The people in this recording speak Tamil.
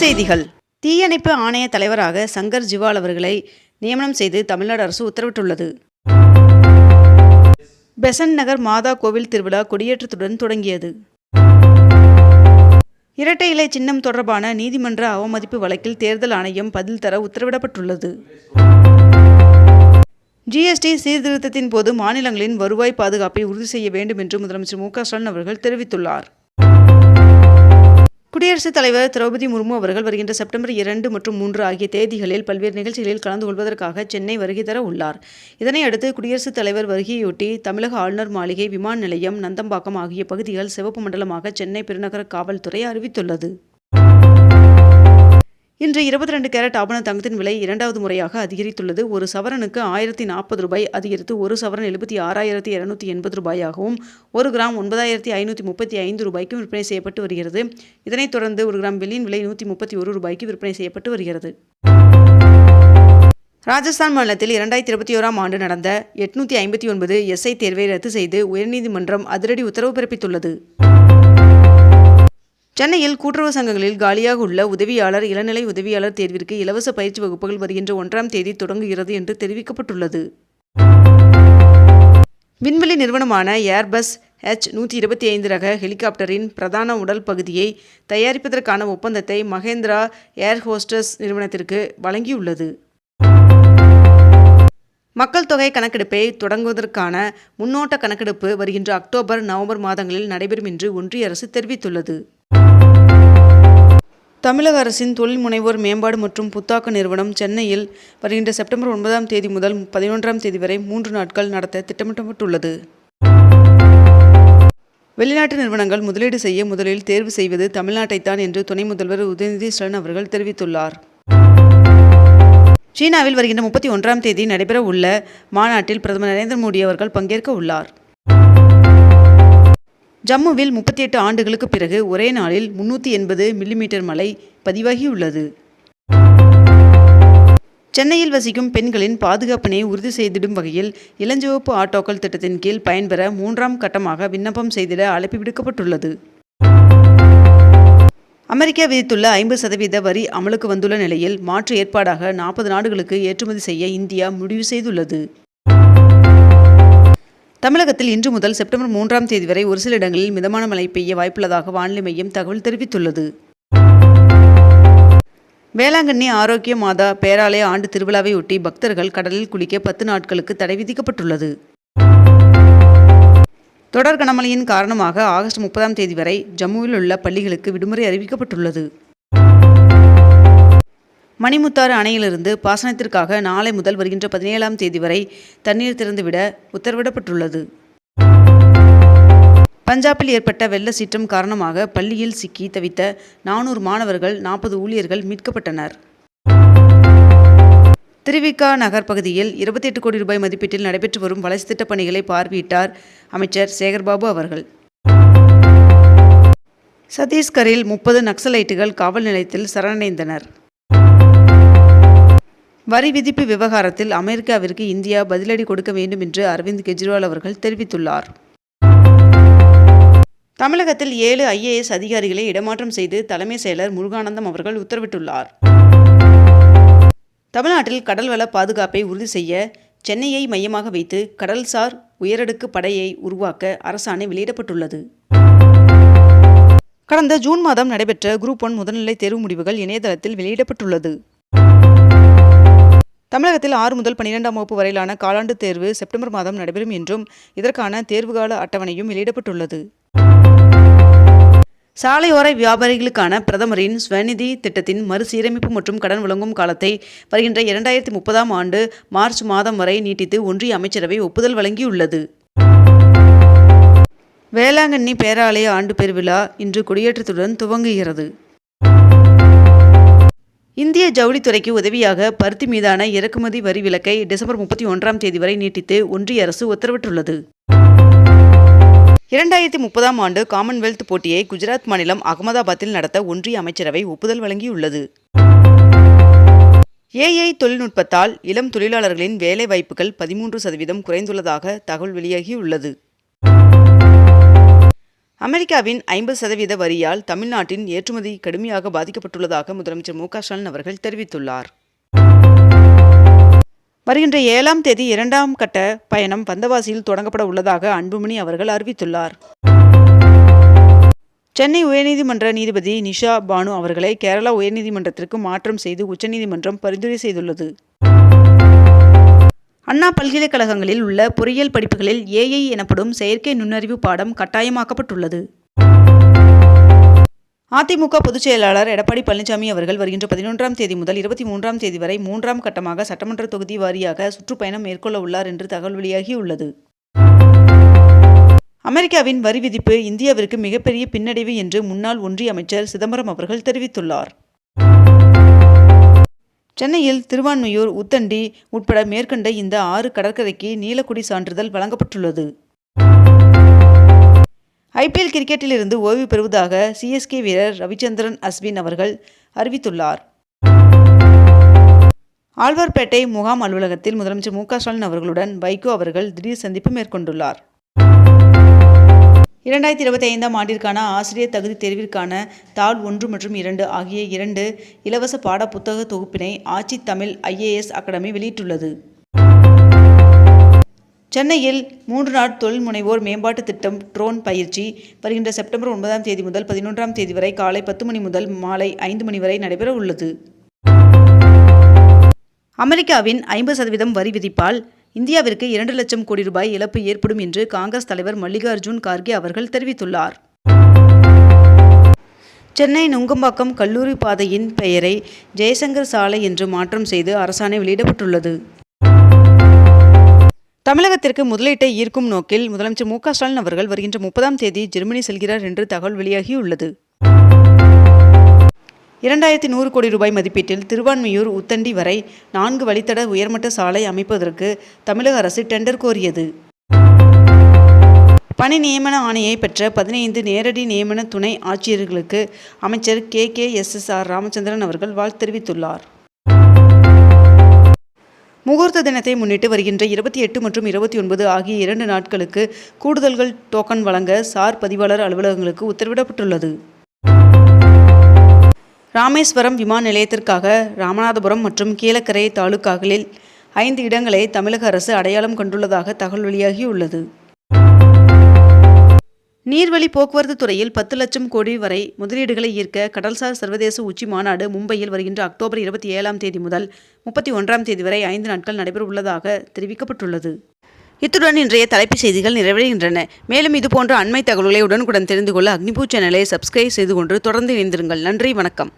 செய்திகள். தீயணைப்பு ஆணைய தலைவராக சங்கர் ஜிவால் அவர்களை நியமனம் செய்து தமிழ்நாடு அரசு உத்தரவிட்டுள்ளது. பெசன் நகர் மாதா கோவில் திருவிழா கொடியேற்றத்துடன் தொடங்கியது. இரட்டை இலை சின்னம் தொடர்பான நீதிமன்ற அவமதிப்பு வழக்கில் தேர்தல் ஆணையம் பதில் தர உத்தரவிடப்பட்டுள்ளது. ஜிஎஸ்டி சீர்திருத்தத்தின் போது மாநிலங்களின் வருவாய் பாதுகாப்பை உறுதி செய்ய வேண்டும் என்று முதலமைச்சர் மு க ஸ்டாலின் அவர்கள் தெரிவித்துள்ளார். குடியரசுத் தலைவர் திரௌபதி முர்மு அவர்கள் வருகின்ற செப்டம்பர் இரண்டு மற்றும் மூன்று ஆகிய தேதிகளில் பல்வேறு நிகழ்ச்சிகளில் கலந்து கொள்வதற்காக சென்னை வருகை தர உள்ளார். இதனையடுத்து குடியரசுத் தலைவர் வருகையொட்டி தமிழக ஆளுநர் மாளிகை விமான நிலையம் நந்தம்பாக்கம் ஆகிய பகுதிகள் சிவப்பு மண்டலமாக சென்னை பெருநகர காவல்துறை அறிவித்துள்ளது. இன்று இருபத்தி ரெண்டு கேரட் ஆபண தங்கத்தின் விலை இரண்டாவது முறையாக அதிகரித்துள்ளது. ஒரு சவரனுக்கு ஆயிரத்தி நாற்பது ரூபாய் அதிகரித்து ஒரு சவரன் எழுபத்தி ஆறாயிரத்தி இருநூத்தி எண்பது ரூபாயாகவும் ஒரு கிராம் ஒன்பதாயிரத்தி ஐநூற்றி முப்பத்தி ஐந்து ரூபாய்க்கும் விற்பனை செய்யப்பட்டு வருகிறது. இதனைத் தொடர்ந்து ஒரு கிராம் வெள்ளியின் விலை நூற்றி முப்பத்தி ஒரு ரூபாய்க்கு விற்பனை செய்யப்பட்டு வருகிறது. ராஜஸ்தான் மாநிலத்தில் இரண்டாயிரத்தி இருபத்தி ஓராம் ஆண்டு நடந்த எட்நூற்றி ஐம்பத்தி ஒன்பது எஸ்ஐ தேர்வை ரத்து செய்து உயர்நீதிமன்றம் அதிரடி உத்தரவு பிறப்பித்துள்ளது. சென்னையில் கூட்டுறவு சங்கங்களில் காலியாக உள்ள உதவியாளர் இளநிலை உதவியாளர் தேர்விற்கு இலவச பயிற்சி வகுப்புகள் வருகின்ற ஒன்றாம் தேதி தொடங்குகிறது என்று தெரிவிக்கப்பட்டுள்ளது. விண்வெளி நிறுவனமான ஏர்பஸ் ஹெச் நூற்றி இருபத்தி ஐந்து ரக ஹெலிகாப்டரின் பிரதான உடல் பகுதியை தயாரிப்பதற்கான ஒப்பந்தத்தை மகேந்திரா ஏர் ஹோஸ்டஸ் நிறுவனத்திற்கு வழங்கியுள்ளது. மக்கள் தொகை கணக்கெடுப்பை தொடங்குவதற்கான முன்னோட்ட கணக்கெடுப்பு வருகின்ற அக்டோபர் நவம்பர் மாதங்களில் நடைபெறும் என்று ஒன்றிய அரசு தெரிவித்துள்ளது. தமிழக அரசின் தொழில் முனைவோர் மேம்பாடு மற்றும் புத்தாக்க நிறுவனம் சென்னையில் வருகின்ற செப்டம்பர் ஒன்பதாம் தேதி முதல் பதினொன்றாம் தேதி வரை மூன்று நாட்கள் நடத்த திட்டமிடப்பட்டுள்ளது. வெளிநாட்டு நிறுவனங்கள் முதலீடு செய்ய முதலில் தேர்வு செய்வது தமிழ்நாட்டைத்தான் என்று துணை முதல்வர் உதயநிதி ஸ்டாலின் அவர்கள் தெரிவித்துள்ளார். சீனாவில் வருகின்ற முப்பத்தி ஒன்றாம் தேதி நடைபெற உள்ள மாநாட்டில் பிரதமர் நரேந்திர மோடி அவர்கள் பங்கேற்க உள்ளார் ஜம்முவில் முப்பத்தி எட்டு ஆண்டுகளுக்கு பிறகு ஒரே நாளில் முன்னூற்றி எண்பது மில்லிமீட்டர் மழை பதிவாகியுள்ளது. சென்னையில் வசிக்கும் பெண்களின் பாதுகாப்பினை உறுதி செய்திடும் வகையில் இளஞ்சிவப்பு ஆட்டோக்கள் திட்டத்தின் கீழ் பயன்பெற மூன்றாம் கட்டமாக விண்ணப்பம் செய்திட அழைப்பு விடுக்கப்பட்டுள்ளது. அமெரிக்கா விதித்துள்ள ஐம்பது சதவீத வரி அமலுக்கு வந்துள்ள நிலையில் மாற்று ஏற்பாடாக நாற்பது நாடுகளுக்கு ஏற்றுமதி செய்ய இந்தியா முடிவு செய்துள்ளது. தமிழகத்தில் இன்று முதல் செப்டம்பர் மூன்றாம் தேதி வரை ஒரு சில இடங்களில் மிதமான மழை பெய்ய வாய்ப்புள்ளதாக வானிலை மையம் தகவல் தெரிவித்துள்ளது. வேளாங்கண்ணி ஆரோக்கிய மாதா பேராலய ஆண்டு திருவிழாவை ஒட்டி பக்தர்கள் கடலில் குளிக்க பத்து நாட்களுக்கு தடை விதிக்கப்பட்டுள்ளது. தொடர் கனமழையின் காரணமாக ஆகஸ்ட் முப்பதாம் தேதி வரை ஜம்முவில் உள்ள பள்ளிகளுக்கு விடுமுறை அறிவிக்கப்பட்டுள்ளது. மணிமுத்தாறு அணையிலிருந்து பாசனத்திற்காக நாளை முதல் வருகின்ற பதினேழாம் தேதி வரை தண்ணீர் திறந்துவிட உத்தரவிடப்பட்டுள்ளது. பஞ்சாபில் ஏற்பட்ட வெள்ள சீற்றம் காரணமாக பள்ளியில் சிக்கி தவித்த நானூறு மாணவர்கள் நாற்பது ஊழியர்கள் மீட்கப்பட்டனர். திருவிக்கா நகர் பகுதியில் இருபத்தி எட்டு கோடி ரூபாய் மதிப்பீட்டில் நடைபெற்று வரும் வளர்ச்சி திட்டப் பணிகளை பார்வையிட்டார் அமைச்சர் சேகர்பாபு அவர்கள். சத்தீஸ்கரில் முப்பது நக்சலைட்டுகள் காவல் நிலையத்தில் சரணடைந்தனர். வரி விதிப்பு விவகாரத்தில் அமெரிக்காவிற்கு இந்தியா பதிலடி கொடுக்க வேண்டும் என்று அரவிந்த் கெஜ்ரிவால் அவர்கள் தெரிவித்துள்ளார். தமிழகத்தில் ஏழு ஐஏஎஸ் அதிகாரிகளை இடமாற்றம் செய்து தலைமை செயலர் முருகானந்தம் அவர்கள் உத்தரவிட்டுள்ளார். தமிழ்நாட்டில் கடல்வள பாதுகாப்பை உறுதி செய்ய சென்னையை மையமாக வைத்து கடல்சார் உயரடுக்கு படையை உருவாக்க அரசாணை வெளியிடப்பட்டுள்ளது. கடந்த ஜூன் மாதம் நடைபெற்ற குரூப் ஒன் முதல்நிலை தேர்வு முடிவுகள் இணையதளத்தில் வெளியிடப்பட்டுள்ளது. தமிழகத்தில் ஆறு முதல் பன்னிரெண்டாம் வகுப்பு வரையிலான காலாண்டு தேர்வு செப்டம்பர் மாதம் நடைபெறும் என்றும் இதற்கான தேர்வுகால அட்டவணையும் வெளியிடப்பட்டுள்ளது. சாலையோர வியாபாரிகளுக்கான பிரதமரின் ஸ்வநிதி திட்டத்தின் மறுசீரமைப்பு மற்றும் கடன் வழங்கும் காலத்தை வருகின்ற இரண்டாயிரத்தி முப்பதாம் ஆண்டு மார்ச் மாதம் வரை நீட்டித்து ஒன்றிய அமைச்சரவை ஒப்புதல் வழங்கியுள்ளது. வேளாங்கண்ணி பேராலய ஆண்டு பெருவிழா இன்று கொடியேற்றத்துடன் துவங்குகிறது. இந்திய ஜவுளித்துறைக்கு உதவியாக பருத்தி மீதான இறக்குமதி வரி விலக்கை டிசம்பர் முப்பத்தி ஒன்றாம் தேதி வரை நீட்டித்து ஒன்றிய அரசு உத்தரவிட்டுள்ளது. இரண்டாயிரத்தி முப்பதாம் ஆண்டு காமன்வெல்த் போட்டியை குஜராத் மாநிலம் அகமதாபாத்தில் நடத்த ஒன்றிய அமைச்சரவை ஒப்புதல் வழங்கியுள்ளது. ஏஐ தொழில்நுட்பத்தால் இளம் தொழிலாளர்களின் வேலை வாய்ப்புகள் பதிமூன்று சதவீதம் குறைந்துள்ளதாக தகவல் வெளியாகியுள்ளது. அமெரிக்காவின் ஐம்பது சதவீத வரியால் தமிழ்நாட்டின் ஏற்றுமதி கடுமையாக பாதிக்கப்பட்டுள்ளதாக முதலமைச்சர் மு ஸ்டாலின் அவர்கள் தெரிவித்துள்ளார். வருகின்ற ஏழாம் தேதி இரண்டாம் கட்ட பயணம் வந்தவாசியில் தொடங்கப்பட உள்ளதாக அன்புமணி அவர்கள் அறிவித்துள்ளார். சென்னை உயர்நீதிமன்ற நீதிபதி நிஷா பானு அவர்களை கேரளா உயர்நீதிமன்றத்திற்கு மாற்றம் செய்து உச்சநீதிமன்றம் பரிந்துரை செய்துள்ளது. அண்ணா பல்கலைக்கழகங்களில் உள்ள பொறியியல் படிப்புகளில் ஏஐ எனப்படும் செயற்கை நுண்ணறிவு பாடம் கட்டாயமாக்கப்பட்டுள்ளது. அதிமுக பொதுச் செயலாளர் எடப்பாடி பழனிசாமி அவர்கள் வருகின்ற பதினொன்றாம் தேதி முதல் இருபத்தி மூன்றாம் தேதி வரை மூன்றாம் கட்டமாக சட்டமன்ற தொகுதி வாரியாக சுற்றுப்பயணம் மேற்கொள்ள உள்ளார் என்று தகவல் வெளியாகியுள்ளது. அமெரிக்காவின் வரி விதிப்பு இந்தியாவிற்கு மிகப்பெரிய பின்னடைவு என்று முன்னாள் ஒன்றிய அமைச்சர் சிதம்பரம் அவர்கள் தெரிவித்துள்ளார். சென்னையில் திருவான்மையூர் உத்தண்டி உட்பட மேற்கண்ட இந்த ஆறு கடற்கரைக்கு நீலக்குடி சான்றிதழ் வழங்கப்பட்டுள்ளது. ஐபிஎல் கிரிக்கெட்டிலிருந்து ஓய்வு பெறுவதாக சிஎஸ்கே வீரர் ரவிச்சந்திரன் அஸ்வின் அவர்கள் அறிவித்துள்ளார். ஆழ்வார்பேட்டை முகாம் அலுவலகத்தில் முதலமைச்சர் மு க ஸ்டாலின் அவர்களுடன் வைகோ அவர்கள் திடீர் சந்திப்பு மேற்கொண்டுள்ளார். இரண்டாயிரத்தி இருபத்தி ஐந்தாம் ஆண்டிற்கான ஆசிரியர் தகுதி தேர்விற்கான தாள் ஒன்று மற்றும் இரண்டு ஆகிய இரண்டு இலவச பாட புத்தக தொகுப்பினை ஆட்சி தமிழ் ஐஏஎஸ் அகாடமி வெளியிட்டுள்ளது. சென்னையில் மூன்று நாள் தொழில் முனைவோர் மேம்பாட்டு திட்டம் ட்ரோன் பயிற்சி வருகின்ற செப்டம்பர் ஒன்பதாம் தேதி முதல் பதினொன்றாம் தேதி வரை காலை பத்து மணி முதல் மாலை ஐந்து மணி வரை நடைபெற உள்ளது. அமெரிக்காவின் ஐம்பது சதவீதம் வரி விதிப்பால் இந்தியாவிற்கு இரண்டு லட்சம் கோடி ரூபாய் இழப்பு ஏற்படும் என்று காங்கிரஸ் தலைவர் மல்லிகார்ஜுன் கார்கே அவர்கள் தெரிவித்துள்ளார். சென்னை நுங்கம்பாக்கம் கல்லூரி பாதையின் பெயரை ஜெயசங்கர் சாலை என்று மாற்றம் செய்து அரசாணை வெளியிடப்பட்டுள்ளது. தமிழகத்திற்கு முதலீட்டை ஈர்க்கும் நோக்கில் முதலமைச்சர் மு க ஸ்டாலின் அவர்கள் வருகின்ற முப்பதாம் தேதி ஜெர்மனி செல்கிறார் என்று தகவல் வெளியாகியுள்ளது. இரண்டாயிரத்தி நூறு கோடி ரூபாய் மதிப்பீட்டில் திருவான்மியூர் உத்தண்டி வரை நான்கு வழித்தட உயர்மட்ட சாலை அமைப்பதற்கு தமிழக அரசு டெண்டர் கோரியது. பணி நியமன ஆணையை பெற்ற பதினைந்து நேரடி நியமன துணை ஆட்சியர்களுக்கு அமைச்சர் K. K. S. S. R. Ramachandran அவர்கள் வாழ்த்து தெரிவித்துள்ளார். முகூர்த்த தினத்தை முன்னிட்டு வருகின்ற இருபத்தி எட்டு மற்றும் இருபத்தி ஒன்பது ஆகிய இரண்டு நாட்களுக்கு கூடுதல்கள் டோக்கன் வழங்க சார் பதிவாளர் அலுவலகங்களுக்கு உத்தரவிடப்பட்டுள்ளது. ராமேஸ்வரம் விமான நிலையத்திற்காக ராமநாதபுரம் மற்றும் கீழக்கரை தாலுக்காக்களில் ஐந்து இடங்களை தமிழக அரசு அடையாளம் கண்டுள்ளதாக தகவல் வெளியாகியுள்ளது. நீர்வழி போக்குவரத்து துறையில் பத்து லட்சம் கோடி வரை முதலீடுகளை ஈர்க்க கடல்சார் சர்வதேச உச்சி மாநாடு மும்பையில் வருகின்ற அக்டோபர் இருபத்தி ஏழாம் தேதி முதல் முப்பத்தி ஒன்றாம் தேதி வரை ஐந்து நாட்கள் நடைபெற உள்ளதாக தெரிவிக்கப்பட்டுள்ளது. இத்துடன் இன்றைய தலைப்புச் செய்திகள் நிறைவடைகின்றன. மேலும் இதுபோன்ற அண்மை தகவல்களை உடனுக்குடன் தெரிந்து கொள்ள அக்னிபூ சேனலை சப்ஸ்கிரைப் செய்து கொண்டு தொடர்ந்து இணைந்திருங்கள். நன்றி வணக்கம்.